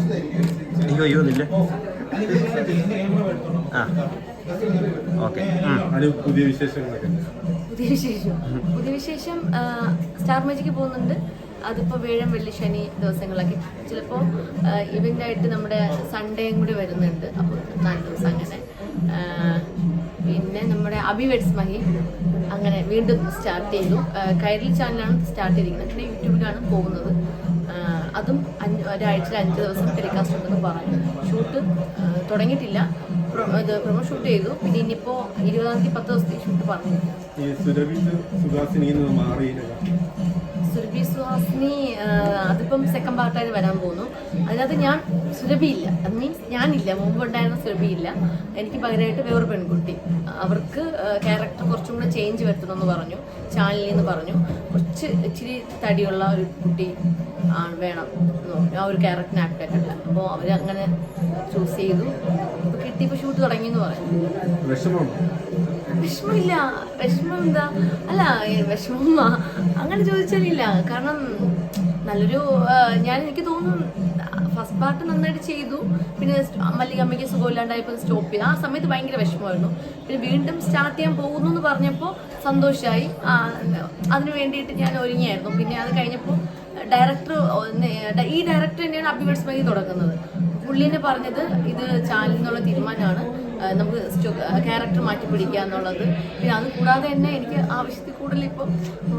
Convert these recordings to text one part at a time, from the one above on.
അയ്യോ അയ്യോ ഇല്ല. ആ ഓക്കെ. പുതിയ വിശേഷങ്ങളൊക്കെ. പുതിയ വിശേഷം. പുതിയ വിശേഷം സ്റ്റാർ മജിക്ക് പോകുന്നുണ്ട്. അതിപ്പോ വേഴം വെള്ളി ശനി ദിവസങ്ങളൊക്കെ. ചിലപ്പോ ഇവന്റ് ഇവന്റായിട്ട് നമ്മുടെ സൺഡേയും കൂടി വരുന്നുണ്ട്. അപ്പോൾ നാല് ദിവസം അങ്ങനെ. പിന്നെ നമ്മുടെ അഭിവെഡ്സ് മഹി അങ്ങനെ വീണ്ടും സ്റ്റാർട്ട് ചെയ്തു. കൈരളി ചാനലാണ് സ്റ്റാർട്ട് ചെയ്തിരിക്കുന്നത്. പിന്നെ യൂട്യൂബിലാണ് പോകുന്നത്. അതും അഞ്ച് ഒരാഴ്ചയിൽ അഞ്ച് ദിവസം ടെലികാസ്റ്റ് ഉണ്ടെന്ന് പറഞ്ഞു. ഷൂട്ട് തുടങ്ങിയിട്ടില്ല. ഇത് പ്രൊമോ ഷൂട്ട് ചെയ്തു. പിന്നെ ഇനിയിപ്പോൾ ഇരുപതാം തീയതി പത്ത് ദിവസത്തേക്ക് ഷൂട്ട് പറഞ്ഞു സുരഭി സുഹാസിനി അതിപ്പം സെക്കൻഡ് പാർട്ടായിട്ട് വരാൻ പോകുന്നു. അതിനകത്ത് ഞാൻ സുരഭി ഇല്ല അത് മീൻസ് ഞാനില്ല. മുമ്പ് ഉണ്ടായിരുന്ന സുരഭി ഇല്ല എനിക്ക് പകരമായിട്ട് വേറൊരു പെൺകുട്ടി. അവർക്ക് ക്യാരക്ടർ കുറച്ചും കൂടെ ചേഞ്ച് വരുത്തണമെന്ന് പറഞ്ഞു. ചാനലിൽ നിന്ന് പറഞ്ഞു. കുറച്ച് ഇച്ചിരി തടിയുള്ള ഒരു കുട്ടി ആണ് വേണം ആ ഒരു ക്യാരക്ടറിന് ആപ്റ്റായിട്ടല്ല അപ്പോൾ അവർ അങ്ങനെ ചൂസ് ചെയ്തു. ഇപ്പോൾ കിട്ടിയപ്പോൾ ഷൂട്ട് തുടങ്ങി എന്ന് പറഞ്ഞു. വിഷമമില്ല. വിഷമം എന്താ? അല്ല വിഷമം അങ്ങനെ ചോദിച്ചാലില്ല. കാരണം നല്ലൊരു ഞാൻ എനിക്ക് തോന്നുന്നു ഫസ്റ്റ് പാർട്ട് നന്നായിട്ട് ചെയ്തു. പിന്നെ മല്ലികമ്മയ്ക്ക് സുഖമില്ലാണ്ടായപ്പോൾ സ്റ്റോപ്പ് ചെയ്തു. ആ സമയത്ത് ഭയങ്കര വിഷമമായിരുന്നു. പിന്നെ വീണ്ടും സ്റ്റാർട്ട് ചെയ്യാൻ പോകുന്നു എന്ന് പറഞ്ഞപ്പോൾ സന്തോഷമായി അതിന് വേണ്ടിയിട്ട് ഞാൻ ഒരുങ്ങിയായിരുന്നു. പിന്നെ അത് കഴിഞ്ഞപ്പോൾ ഡയറക്ടർ ഈ ഡയറക്ടർ തന്നെയാണ് അഭിവേഴ്സ് മതി പുള്ളിനെ പറഞ്ഞത് ഇത് ചാനലിൽ നിന്നുള്ള തീരുമാനമാണ്. നമുക്ക് ക്യാരക്ടർ മാറ്റി പിടിക്കുക എന്നുള്ളത്. പിന്നെ അത് കൂടാതെ തന്നെ എനിക്ക് ആവശ്യത്തിൽ കൂടുതൽ ഇപ്പം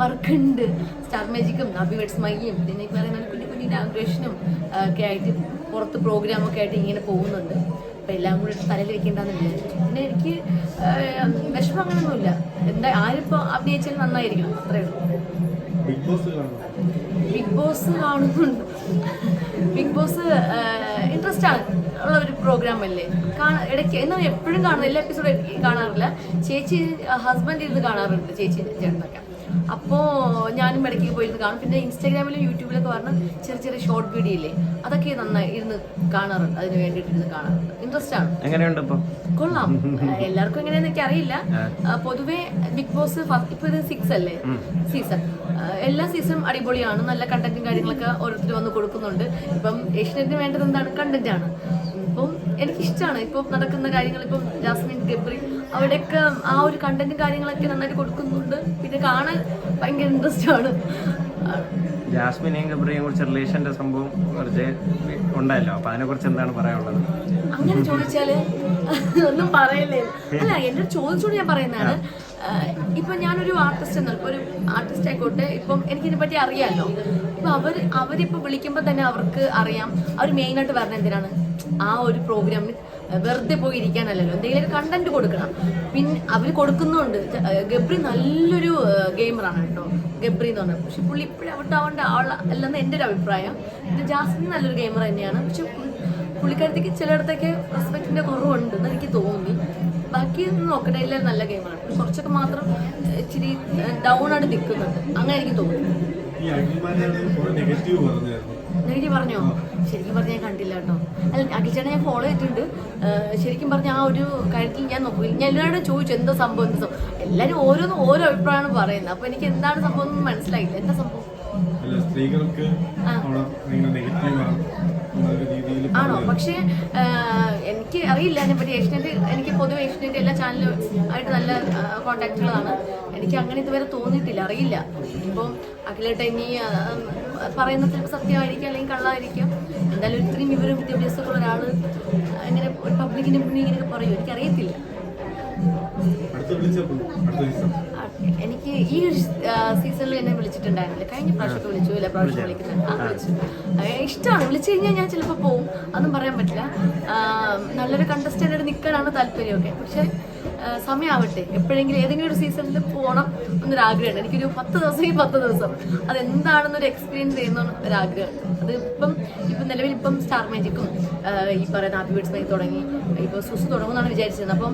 വർക്കുണ്ട് സ്റ്റാർ മാജിക്കും നബി വെഡ്സ് മൈയും പിന്നെ പറയുന്ന കുഞ്ഞു കുഞ്ഞു ഇനാഗ്രേഷനും ഒക്കെ ആയിട്ട് പുറത്ത് പ്രോഗ്രാമൊക്കെ ആയിട്ട് ഇങ്ങനെ പോകുന്നുണ്ട്. അപ്പം എല്ലാം കൂടി തലയിൽ വെക്കേണ്ടെന്ന് വിചാരിച്ചു പിന്നെ എനിക്ക് വിഷമം അങ്ങനെയൊന്നുമില്ല എന്താ ആരിപ്പോൾ അഭിനയിച്ചാലും നന്നായിരിക്കണം. അത്രയേ ഉള്ളൂ. ബോസ് കാണുന്നുണ്ട്. ബിഗ് ബോസ് ഇൻട്രസ്റ്റ് ആണ് ഉള്ള ഒരു പ്രോഗ്രാം അല്ലേ? കാണാ ഇടയ്ക്ക് എന്നാൽ എപ്പോഴും കാണുന്നു എല്ലാ എപ്പിസോഡും കാണാറില്ല. ചേച്ചി ഹസ്ബൻഡ് ഇരുന്ന് കാണാറുണ്ട് ചേച്ചി ചേട്ടനൊക്കെ. അപ്പോൾ ഞാനും ഇടയ്ക്ക് പോയിരുന്ന് കാണും. പിന്നെ ഇൻസ്റ്റാഗ്രാമിലും യൂട്യൂബിലൊക്കെ പറഞ്ഞ ചെറിയ ചെറിയ ഷോർട്ട് വീഡിയോ ഇല്ലേ? അതൊക്കെ നന്നായി ഇരുന്ന് കാണാറുണ്ട്. അതിന് വേണ്ടിയിട്ട് ഇരുന്ന് കാണാറുണ്ട്. ഇൻട്രസ്റ്റ് ആണ്. എങ്ങനെയുണ്ട് കൊള്ളാം. എല്ലാവർക്കും എങ്ങനെയാന്ന് എനിക്ക് അറിയില്ല. പൊതുവെ ബിഗ് ബോസ് ഫസ്റ്റ് ഇപ്പൊ ഇത് സിക്സ് അല്ലേ? സീസൺ എല്ലാ സീസണും അടിപൊളിയാണ്. നല്ല കണ്ടന്റും കാര്യങ്ങളൊക്കെ ഓരോരുത്തർ വന്ന് കൊടുക്കുന്നുണ്ട്. ഇപ്പം ഏഷ്യനെറ്റിന് വേണ്ടത് എന്താണ്? കണ്ടന്റ് ആണ്. എനിക്കിഷ്ടമാണ് ഇപ്പോൾ നടക്കുന്ന കാര്യങ്ങൾ ഇപ്പം ജാസ്മിൻ ഗബ്രി അവിടെയൊക്കെ ആ ഒരു കണ്ടന്റും കാര്യങ്ങളൊക്കെ നന്നായിട്ട് കൊടുക്കുന്നുണ്ട്. പിന്നെ കാണാൻ ഭയങ്കര ഇൻട്രസ്റ്റ് ആണ്. ജാസ്മിനെയും ഗബ്രിയെയും കുറിച്ച് റിലേഷന്റെ സംഭവം കുറച്ച് ഉണ്ടായല്ലോ. അപ്പൊ അതിനെ കുറിച്ച് എന്താണ് പറയാനുള്ളത്? അങ്ങനെ ചോദിച്ചാൽ ഒന്നും പറയല്ലേ? അല്ല എന്റെ ചോദിച്ചോട് ഞാൻ പറയുന്നതാണ്. ഇപ്പൊ ഞാനൊരു ആർട്ടിസ്റ്റ് എന്നാൽ ഒരു ആർട്ടിസ്റ്റ് ആയിക്കോട്ടെ ഇപ്പം എനിക്കിതിനെ പറ്റി അറിയാമല്ലോ ഇപ്പൊ അവർ അവരിപ്പോ വിളിക്കുമ്പോൾ തന്നെ അവർക്ക് അറിയാം. അവർ മെയിൻ ആയിട്ട് പറഞ്ഞ എന്തിനാണ്? ആ ഒരു പ്രോഗ്രാമിന് വെറുതെ പോയി ഇരിക്കാനല്ലല്ലോ എന്തെങ്കിലും കണ്ടന്റ് കൊടുക്കണം. പിന്നെ അവർ കൊടുക്കുന്നുണ്ട്. ഗബ്രി നല്ലൊരു ഗെയിമറാണ് കേട്ടോ. ഗബ്രി എന്ന് പറഞ്ഞത് പക്ഷെ പുള്ളി ഇപ്പോഴും അവിടെ ആവേണ്ട ആളെ അല്ലെന്ന് എന്റെ ഒരു അഭിപ്രായം. പിന്നെ ജാസ്മിൻ നല്ലൊരു ഗെയിമർ തന്നെയാണ്. പക്ഷെ പുള്ളി- പുള്ളിക്കാരത്തേക്ക് ചിലയിടത്തൊക്കെ റെസ്പെക്റ്റിന്റെ കുറവുണ്ട് എന്ന് എനിക്ക് തോന്നി. ബാക്കി നോക്കട്ടെ എല്ലാം നല്ല ഗെയിമാണ് കുറച്ചൊക്കെ മാത്രം ഇച്ചിരി ഡൗൺ ആയിട്ട് നിൽക്കുന്നുണ്ട് അങ്ങനെ എനിക്ക് തോന്നി. ഈ അഖിൽമാരാണ് കുറെ നെഗറ്റീവ് പറഞ്ഞായിരുന്നു നെഗറ്റീവ് പറഞ്ഞോ? ശരിക്കും പറഞ്ഞാൽ ഞാൻ കണ്ടില്ല കേട്ടോ. അല്ല അഖിൽച്ചേട്ടനെ ഞാൻ ഫോളോ ചെയ്തിട്ടുണ്ട്. ശരിക്കും പറഞ്ഞ ആ ഒരു കാര്യത്തിൽ ഞാൻ നോക്കി. ഞാൻ എല്ലാവരോടും ചോദിച്ചു എന്താ സംഭവം എന്താ സംഭവം? എല്ലാവരും ഓരോന്നും ഓരോ അഭിപ്രായമാണ് പറയുന്നത്. അപ്പൊ എനിക്ക് എന്താണ് സംഭവം എന്ന് മനസ്സിലായില്ല. എന്താ സംഭവം? സ്ത്രീകൾക്ക് ആണോ. പക്ഷേ എനിക്ക് അറിയില്ല. അതിനെപ്പറ്റി ഏഷ്യനെറ്റ് എനിക്ക് പൊതുവെ ഏഷ്യനെറ്റ് എല്ലാ ചാനലും ആയിട്ട് നല്ല കോണ്ടാക്റ്റുകളാണ് എനിക്ക് അങ്ങനെ ഇതുവരെ തോന്നിയിട്ടില്ല. അറിയില്ല. ഇപ്പം അഖിലേട്ട ഇനി പറയുന്ന ചിലപ്പോൾ സത്യമായിരിക്കും അല്ലെങ്കിൽ കള്ളായിരിക്കും എന്തായാലും ഇത്രയും വിവരം വിദ്യാഭ്യാസമൊക്കെ ഉള്ള ഒരാൾ ഇങ്ങനെ ഒരു പബ്ലിക്കിന്റെ മുന്നിൽ ഇങ്ങനെയൊക്കെ പറയും. എനിക്കറിയത്തില്ല. എനിക്ക് ഈ സീസണിൽ എന്നെ വിളിച്ചിട്ടുണ്ടായിരുന്നില്ല. കഴിഞ്ഞ പ്രാവശ്യമൊക്കെ വിളിച്ചു ഇല്ല പ്രാവശ്യം വിളിക്കുന്നുണ്ട്. ആ വിളിച്ചു ഇഷ്ടമാണ്. വിളിച്ചു കഴിഞ്ഞാൽ ഞാൻ ചിലപ്പോൾ പോവും. അതൊന്നും പറയാൻ പറ്റില്ല. നല്ലൊരു കണ്ടസ്റ്റന്റ് നിൽക്കാനാണ് താല്പര്യമൊക്കെ. പക്ഷെ സമയമാവട്ടെ എപ്പോഴെങ്കിലും ഏതെങ്കിലും ഒരു സീസണിൽ പോകണം എന്നൊരു ആഗ്രഹമുണ്ട് എനിക്കൊരു പത്ത് ദിവസം ഈ പത്ത് ദിവസം. അതെന്താണെന്നൊരു എക്സ്പീരിയൻസ് ചെയ്യുന്ന ഒരാഗ്രഹമുണ്ട് അത് ഇപ്പം ഇപ്പം നിലവിൽ ഇപ്പം സ്റ്റാർ മാജിക്കും ഈ പറയുന്ന ഹാപ്പി ബീഡ്സ് മൈ തുടങ്ങി. ഇപ്പോൾ സുസ് തുടങ്ങുമെന്നാണ് വിചാരിച്ചിരുന്നത് അപ്പം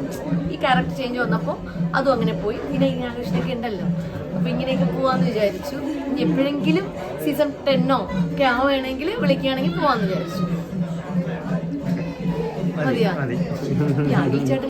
ഈ ക്യാരക്ടർ ചേഞ്ച് വന്നപ്പോൾ അതും അങ്ങനെ പോയി. പിന്നെ ഈ ആകർഷണൊക്കെ ഉണ്ടല്ലോ. അപ്പോൾ ഇങ്ങനെയൊക്കെ പോവാന്ന് വിചാരിച്ചു. ഇനി എപ്പോഴെങ്കിലും സീസൺ ടെന്നോ ഒക്കെ ആവുകയാണെങ്കിൽ വിളിക്കുകയാണെങ്കിൽ പോവാന്ന് വിചാരിച്ചു. മതിയാ? ചേട്ടൻ